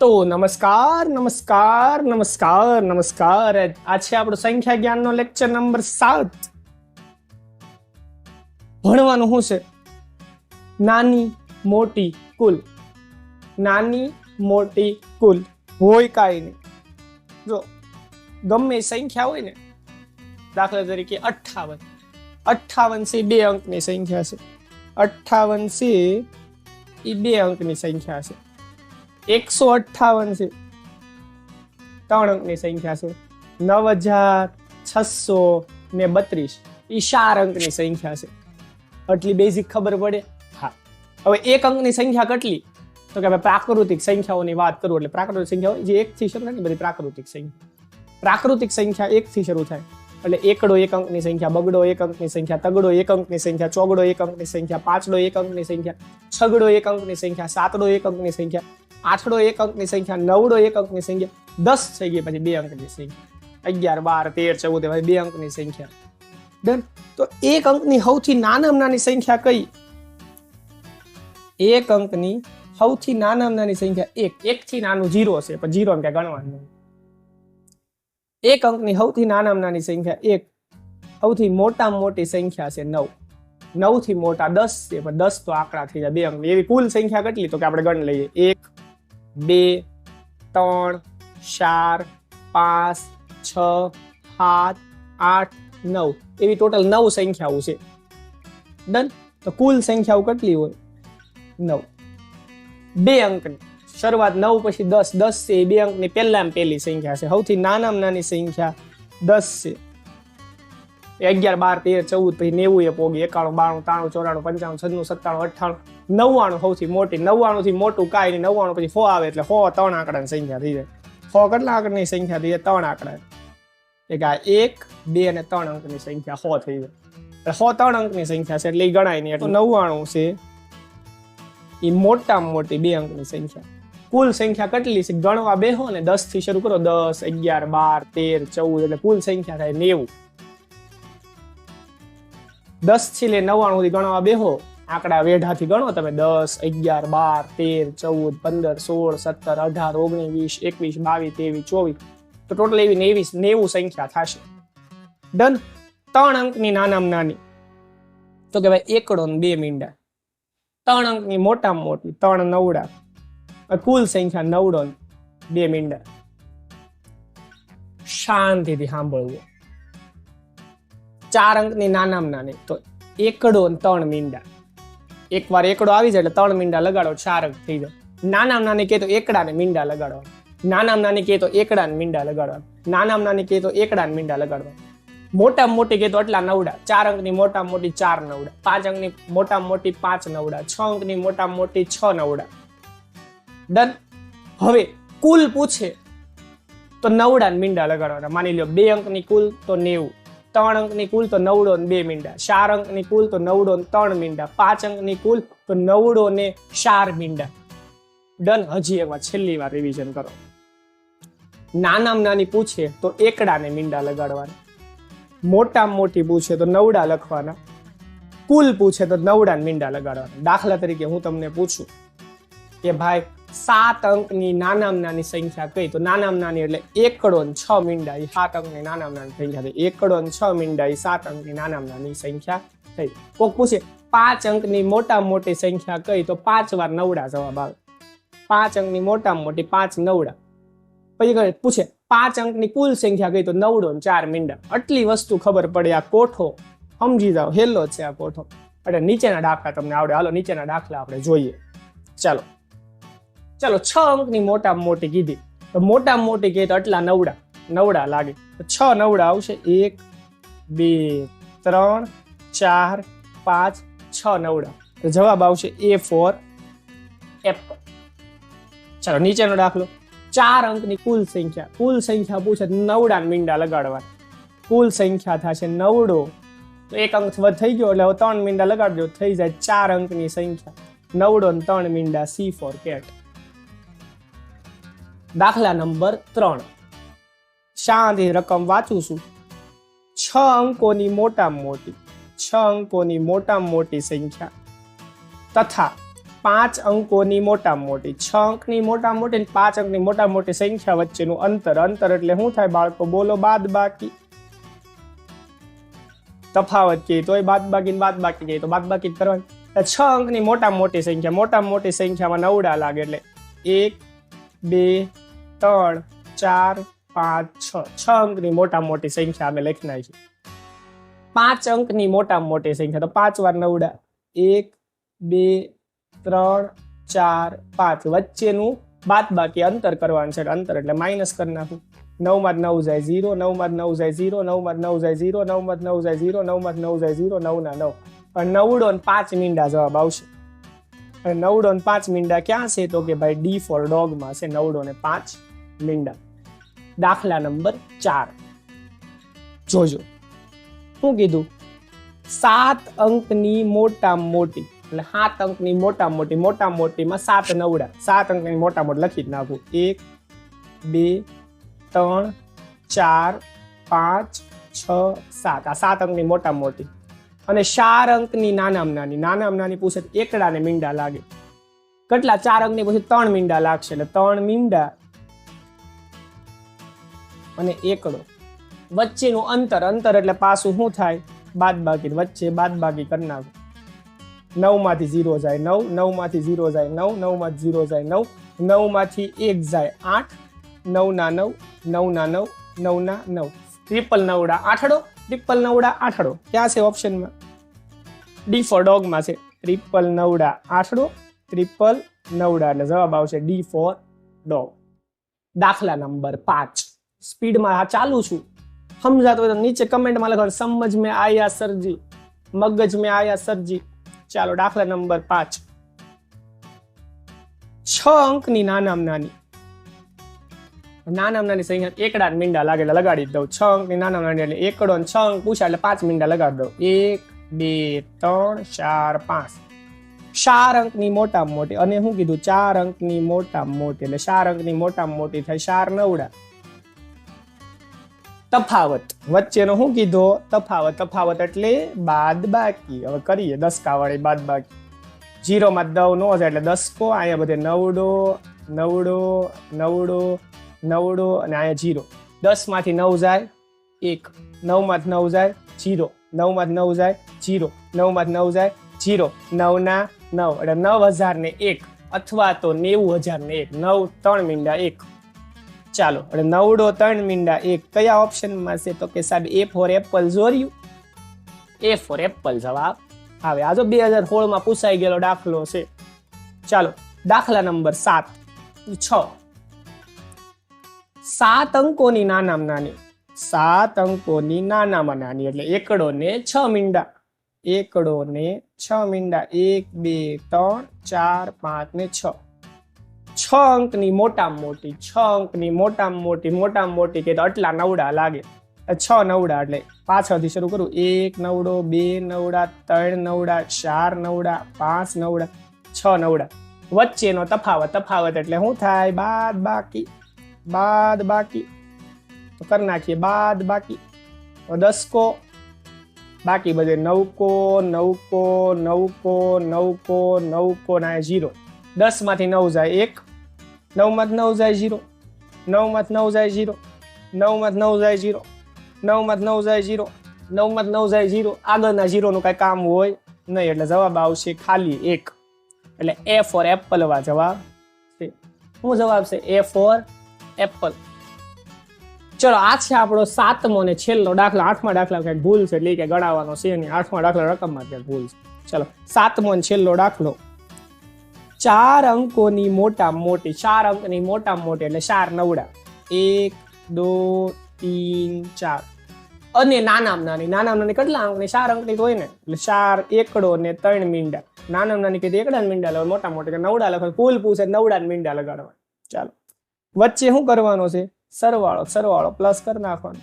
તો નમસ્કાર નમસ્કાર નમસ્કાર નમસ્કાર. આ છે આપણો સંખ્યા જ્ઞાનનો લેક્ચર નંબર સાત. ભણવાનું શું છે? નાની, મોટી, કુલ. નાની, મોટી, કુલ. હોય કાંઈ નહીં. જો, ગમે સંખ્યા હોય ને, દાખલા તરીકે અઠ્ઠાવન. અઠાવન છે બે અંકની સંખ્યા છે. અઠાવન છે એ બે અંકની સંખ્યા છે. એકસો અઠ્ઠાવન છે. ત્રણ અંકની સંખ્યા છે. નવ હજાર છસો ને બત્રીસ. એ ચાર અંકની સંખ્યા છે. આટલી બેઝિક ખબર પડે? હા. હવે એક અંકની સંખ્યા કેટલી? તો કે પ્રાકૃતિક સંખ્યાઓની વાત કરું એટલે પ્રાકૃતિક સંખ્યાઓ જે એકથી શરૂ થાય ને બધી પ્રાકૃતિક સંખ્યા. પ્રાકૃતિક સંખ્યા એકથી શરૂ થાય. એટલે એકડો એક અંકની સંખ્યા, બગડો એક અંકની સંખ્યા, તગડો એક અંકની સંખ્યા, ચોગડો એક અંકની સંખ્યા, પાંચડો એક અંકની સંખ્યા, છગડો એક અંકની સંખ્યા, સાતડો એક અંકની સંખ્યા આઠડો એક અંકની સંખ્યા, નવડો એક અંકની સંખ્યા, દસ થઈ ગઈ પછી બે અંકની સંખ્યા. અગિયાર, બાર, તેર, ચૌદ પછી બે અંકની સંખ્યા. ડન તો એક અંકની સૌથી નાનામાં નાની સંખ્યા કઈ? એક અંકની સૌથી નાનામાં નાની સંખ્યા એક. એક થી નાનું જીરો છે પણ જીરો એમ ગણવાનું એક અંકની સૌથી નાનામાં નાની સંખ્યા એક. સૌથી મોટામાં મોટી સંખ્યા છે નવ. નવથી મોટા દસ છે, પણ દસ તો આંકડા થઈ જાય બે અંક એવી કુલ સંખ્યા કેટલી? તો કે આપણે ગણ લઈએ. એક બે, ત્રણ, ચાર, પાંચ, છ, સાત, આઠ, નવ. એવી ટોટલ નવ સંખ્યાઓ છે. ડન? તો કુલ સંખ્યાઓ કેટલી હોય? નવ. બે અંકની. શરૂઆત નવ, પછી દસ. દસ છે એ બે અંકની પહેલામાં પહેલી સંખ્યા છે. સૌથી નાનામાં નાની સંખ્યા દસ છે. અગિયાર, બાર, તેર, ચૌદ, પછી નેવું એ પોગી, એકાણું, બાણું, ત્રાણું, ચોરાણું, પંચાણું, છન્નું, સત્તાણું, અઠ્ઠાણું, નવ્વાણું સૌથી મોટી, નવ્વાણું થી મોટું કાંઈ નહીં, નવ્વાણું પછી ફો આવે એટલે ફો ત્રણ આંકડાની સંખ્યા થઈ જાય. ફો કેટલા આંકડાની સંખ્યા થઈ જાય? ત્રણ આંકડા. એક આ એક, બે અને ત્રણ અંકની સંખ્યા સો થઈ જાય. એટલે સો ત્રણ અંકની સંખ્યા છે એટલે એ ગણાય નહીં. એટલે નવ્વાણું છે એ મોટામાં મોટી બે અંકની સંખ્યા. કુલ સંખ્યા કેટલી છે? ગણવા બેહો ને દસથી શરૂ કરો. દસ, અગિયાર, બાર, તેર, ચૌદ, એટલે કુલ સંખ્યા થાય નેવું. દસથી લે નવ્વાણું સુધી ગણવા બેહો. આંકડા વેઢાથી ગણો તમે દસ, અગિયાર, બાર, તેર, ચૌદ, પંદર, સોળ, સત્તર, અઢાર, ઓગણીસ વીસ એકવીસ, બાવીસ, ત્રેવીસ, ચોવીસ. તો ટોટલ એવી નેવીસ, નેવું સંખ્યા થશે. ડન ત્રણ અંકની નાનામાં નાની. તો કે ભાઈ એકડો ને બે મીંડા. ત્રણ અંકની મોટામાં મોટી, ત્રણ નવડા. કુલ સંખ્યા નવડો ને બે મીંડા. શાંતિથી સાંભળવું. ચાર અંકની નાનામાં નાની. તો એકડો ને ત્રણ મીંડા. એકવાર એકડો આવી જાય એટલે ત્રણ મીંડા લગાડો, ચાર અંક થઈ જાય. નાનામાં નાની કે તો એકડા ને મીંડા લગાડવા નાનામાં નાની કે તો એકડા ને મીંડા લગાડવા નાનામાં નાની કે તો એકડા ને મીંડા લગાડવા મોટામાં મોટી કે તો એટલા નવડા. ચાર અંકની મોટામાં મોટી ચાર નવડા. પાંચ અંકની મોટામાં મોટી પાંચ નવડા. છ અંકની મોટામાં મોટી છ નવડા. ડન હવે કુલ પૂછે તો નવડા મીંડા લગાડવાના. માની લો બે અંકની કુલ તો નેવું. ત્રણ અંકની કુલ તો નવડો ને બે મીંડા. ચાર અંકની કુલ તો નવડો ને ત્રણ મીંડા. પાંચ અંકની કુલ તો નવડો ને ચાર મીંડા. ડન, હજી એકવાર છેલ્લી વાર રિવિઝન કરો. નાનામાં નાની પૂછે તો એકડાને મીંડા લગાડવાના. મોટામાં મોટી પૂછે તો નવડા લખવાના. કુલ પૂછે તો નવડા મીંડા લગાડવાના. દાખલા તરીકે હું તમને પૂછું કે ભાઈ સાત અંકની નાનામાં નાની સંખ્યા કઈ તો નાનામાં નાની એટલે એકડો છ મીંડા સાત અંકની નાનામાં નાની સંખ્યા એકડો છ મીંડા સાત અંકની નાનામાં નાની સંખ્યા થઈ. કોક પૂછે, પાંચ અંકની મોટા મોટી સંખ્યા કઈ તો પાંચ વાર નવડા જવાબ આવે. પાંચ અંકની મોટા મોટી, પાંચ નવડા. પછી કહે, પૂછે, પાંચ અંકની કુલ સંખ્યા કઈ તો નવડો ચાર મીંડા. આટલી વસ્તુ ખબર પડે આ કોઠો. સમજી જાઓ, હેલો છે આ કોઠો. એટલે નીચેના દાખલા તમને આવડે. હાલો, નીચેના દાખલા આપણે જોઈએ. ચાલો. ચાલો છ અંકની મોટામાં મોટી કીધી. તો મોટામાં મોટી કહે તો આટલા નવડા નવડા લાગે. તો છ નવડા આવશે. એક, બે, ત્રણ, ચાર, પાંચ, છ નવડા. તો જવાબ આવશે એ ફોર એપલ ચાલો નીચેનો દાખલો. ચાર અંકની કુલ સંખ્યા. કુલ સંખ્યા પૂછે નવડા મીંડા લગાડવા કુલ સંખ્યા થશે નવડો. તો એક અંક થઈ ગયો એટલે હવે ત્રણ મીંડા લગાડજો. થઈ જાય ચાર અંકની સંખ્યા. નવડો ને ત્રણ મીંડા સી ફોર કેટ. દાખલા નંબર ત્રણ. શાંતિ રકમ વાંચું છું. છ અંકોની મોટામાં મોટી, છ અંકોની મોટામાં મોટી સંખ્યા. તથા પાંચ અંકોની મોટા મોટી, છ અંકની મોટા મોટી પાંચ અંકની મોટા મોટી સંખ્યા વચ્ચેનું અંતર અંતર એટલે શું થાય બાળકો? બોલો બાદ બાકી તફાવત કહે તોય બાદ બાકી બાદ બાકી કહીએ તો બાદ બાકી કરવાની. છ અંકની મોટા મોટી સંખ્યા મોટા મોટી સંખ્યામાં નવડા લાગે એટલે એક, બે ત્રણ, ચાર, પાંચ, છ છ અંકની મોટા મોટી સંખ્યા અમે લખી નાખી. પાંચ અંકની મોટા મોટી સંખ્યા, તો પાંચ વાર નવડા. એક, બે, ત્રણ, ચાર, પાંચ. વચ્ચેનું બાદ બાકી અંતર કરવાનું છે અંતર એટલે માઇનસ કરી નાખું. નવમાં નવ જાય ઝીરો, નવમાં જ નવ જાય ઝીરો, નવમાં નવ જાય ઝીરો, નવમાં જ નવ જાય ઝીરો, નવમાં નવ જાય ઝીરો, નવના નવ. અને નવડો ને પાંચ મીંડા જવાબ આવશે. અને નવડો ને પાંચ મીંડા ક્યાં છે તો કે ભાઈ ડી ફોર ડોગમાં છે, નવડો ને પાંચ. મીંડા દાખલા નંબર ચાર. જોજો. શું કીધું? સાત અંકની મોટા મોટી એટલે સાત અંકની મોટા મોટી મોટા મોટીમાં સાત નવડા. સાત અંકની મોટા મોટી લખી જ નાખું. એક, બે, ત્રણ, ચાર, પાંચ, છ, સાત. આ સાત અંકની મોટા મોટી અને ચાર અંકની નાનામાં નાની. નાનામાં નાની પૂછે એકડા ને મીંડા લાગે. કેટલા? ચાર અંકની પૂછે ત્રણ મીંડા લાગશે. એટલે ત્રણ મીંડા અને એકડો. વચ્ચેનું અંતર અંતર એટલે પાસું શું થાય? બાદ બાકી વચ્ચે બાદ બાકી કરી નાખો. નવ ઝીરો જાય નવ, નવમાંથી ઝીરો જાય નવ, નવમાંથી ઝીરો જાય નવ, નવમાંથી એક જાય આઠ, નવના નવ નવના નવ નવના નવ. ટ્રિપલ નવડા આઠડો ટ્રિપલ નવડા આઠડો. ક્યાં છે ઓપ્શનમાં ડી ફોર ડોગમાં છે. ટ્રિપલ નવડા આઠડો ટ્રિપલ નવડા. એટલે જવાબ આવશે ડી ફોર ડોગ દાખલા નંબર પાંચ. સ્પીડમાં આ ચાલુ છું. સમજાતો હોય તો નીચે કમેન્ટમાં લખો સમજ મેં આયા સરજી, મગજ આયા સરજી. ચાલો, દાખલા નંબર પાંચ. છ અંકની નાનામ નાની. નાનામાં નાની સંખ્યા એકડા મીંડા લાગે એટલે લગાડી દઉં. છ અંકની નાના નાની એટલે એકડો છ અંક પૂછાય એટલે પાંચ મીંડા લગાડી દઉં. એક, બે, ત્રણ, ચાર, પાંચ. ચાર અંકની મોટામાં મોટી, અને શું કીધું ચાર અંકની મોટા મોટી, એટલે ચાર અંકની મોટામાં મોટી થાય, ચાર નવડા. તફાવત. વચ્ચેનો શું કીધો? તફાવત તફાવત એટલે બાદ બાકી. હવે કરીએ દસકા વાળી બાદ બાકી. જીરોમાં દવ નો જાય એટલે દસકો, અહીંયા બધે નવડો નવડો નવડો નવડો અને અહીંયા જીરો. દસમાંથી નવ જાય એક, નવમાંથી નવ જાય જીરો. નવમાંથી નવ જાય જીરો. નવમાંથી નવ જાય જીરો. નવના નવ. એટલે નવ હજાર ને એક અથવા તો નેવું હજાર ને એક. નવ, ત્રણ મીંડા એક. ચાલો. એટલે નવડો ત્રણ મીંડા. એક, કયા ઓપ્શનમાં છે? તો કે સાહેબ એ ફોર એપલ જોર્યું. એ ફોર એપલ જવાબ. આવે આ જો બે હજાર સોળમાં પૂછાઈ ગયેલો દાખલો છે. ચાલો, દાખલા નંબર સાત. છ. સાત અંકોની નાનામાં નાની. સાત અંકોની નાનામાં નાની. એટલે એકડો ને છ મીંડા. એકડો ને છ મીંડા. એક, બે, ત્રણ, ચાર, પાંચ ને છ. છ અંકની મોટામાં મોટી છ અંકની મોટામાં મોટી મોટામાં મોટી કે આટલા નવડા લાગે. છ નવડા એટલે પાછળથી શરૂ કરું. એક નવડો, બે નવડા, ત્રણ નવડા, ચાર નવડા, પાંચ નવડા, છ નવડા. વચ્ચેનો તફાવત તફાવત એટલે શું થાય? બાદ બાકી બાદ બાકી. તો કરી નાખીએ બાદ બાકી. દસકો, બાકી બધે નવકો નવકો નવકો નવકો નવકો ના જીરો દસમાંથી નવ જાય એક નવમાં નવ જાય જીરો. નવમાં નવ જાય ઝીરો નવમાં નવ જાય ઝીરો નવમાં નવ જાય ઝીરો નવમાં નવ જાય ઝીરો આગળના ઝીરોનું કાંઈ કામ હોય નહીં, એટલે જવાબ આવશે ખાલી એક. એટલે એ ફોર એપલ વા જવાબ છે. શું જવાબ છે? એ ફોર એપલ ચલો, આ છે આપણો સાતમો ને છેલ્લો દાખલો. આઠમા દાખલા કંઈક ભૂલ છે, એટલે કે ગણાવવાનો છે નહીં. આઠમા દાખલા રકમમાં ક્યાંક ભૂલ છે. ચલો, સાતમો ને છેલ્લો દાખલો. ચાર અંકોની મોટા મોટી, ચાર અંકની મોટા મોટી એટલે ચાર નવડા. એક, દો, તીન, ચાર. અને નાનામાં નાની નાનામાં નાની કેટલા અંકની? ચાર અંકની હોય ને, એટલે ચાર એકડો ને ત્રણ મીંડા. નાનામાં નાની કીધી એકડા મીંડા લગાવ મોટા મોટા નવડા લગાવ કુલ પૂછે નવડા મીંડા લગાડવા ચાલો. વચ્ચે શું કરવાનો છે? સરવાળો સરવાળો પ્લસ કરી નાખવાનો.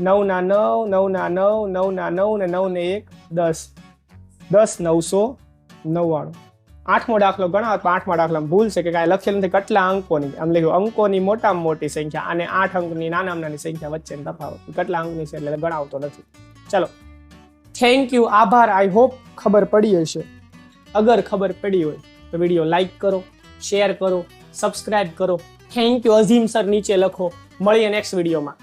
નવ ના નવ નવ ના નવ નવ ના નવ ને નવ ને એક, દસ. દસ નવસો નવ્વાણું. આઠમો દાખલો ગણાવો તો આઠમા દાખલામાં ભૂલ છે કે કાંઈ લખેલું નથી. કેટલા અંકોની આમ લખ્યું, અંકોની મોટામાં મોટી સંખ્યા અને આઠ અંકની નાનામાં નાની સંખ્યા વચ્ચેનો તફાવત. કેટલા અંકની છે એટલે ગણાવતો નથી. ચલો. થેન્ક યુ આભાર આઈ હોપ ખબર પડી હશે. અગર ખબર પડી હોય તો વીડિયો લાઈક કરો શેર કરો સબસ્ક્રાઇબ કરો. થેન્ક યુ અઝીમ સર નીચે લખો. મળીએ નેક્સ્ટ વિડીયોમાં.